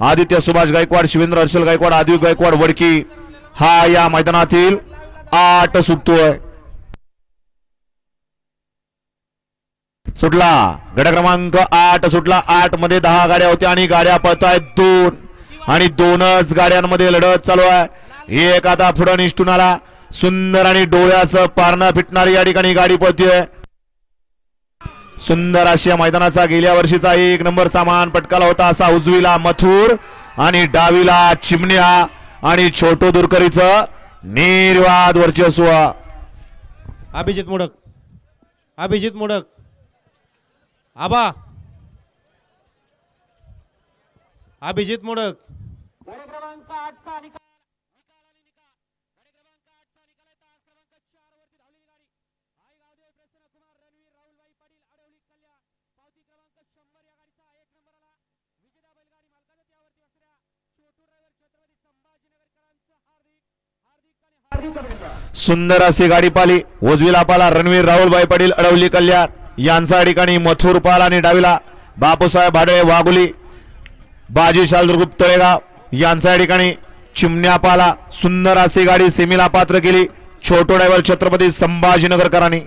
आदित्य सुभाष गायकवाड शिवेंद्र हर्षल गायकवाड आदिव गायकवाड वडकी. हा या मैदानातील आठ सुटतोय. सुटला. गड क्रमांक आठ सुटला. आठमध्ये दहा गाड्या होत्या आणि गाड्या पळतायत दोन. आणि दोनच गाड्यांमध्ये लढत चालू आहे. एक आता पुढं निष्ठून आला. सुंदर आणि डोळ्याचं पारणं फिटणारी या ठिकाणी गाडी पळतीय. सुंदर अशा मैदानाचा गेल्या वर्षीचा एक नंबर सामान पटकाला होता असा उजवीला मथुर आणि डावीला चिमण्या आणि छोटो दुरकरीचं निर्वाद वर्चस्व. अभिजित मोडक. अभिजित मोडक. आबा. अभिजित मोडक. सुंदर अशी गाडी पाली उजवीला पाला रणवीर राहुलबाई पाटील अडवली कल्याण. यांच्या ठिकाणी मथुर पाल आणि डावीला बापूसाहेब भाडळे वाघुली बाजी शालदुर्गुप तळेगाव. यांचा या ठिकाणी चिमण्या पाला. सुंदर अशी गाडी सेमीला पात्र केली. छोटो डायव्हर छत्रपती संभाजीनगरकरांनी.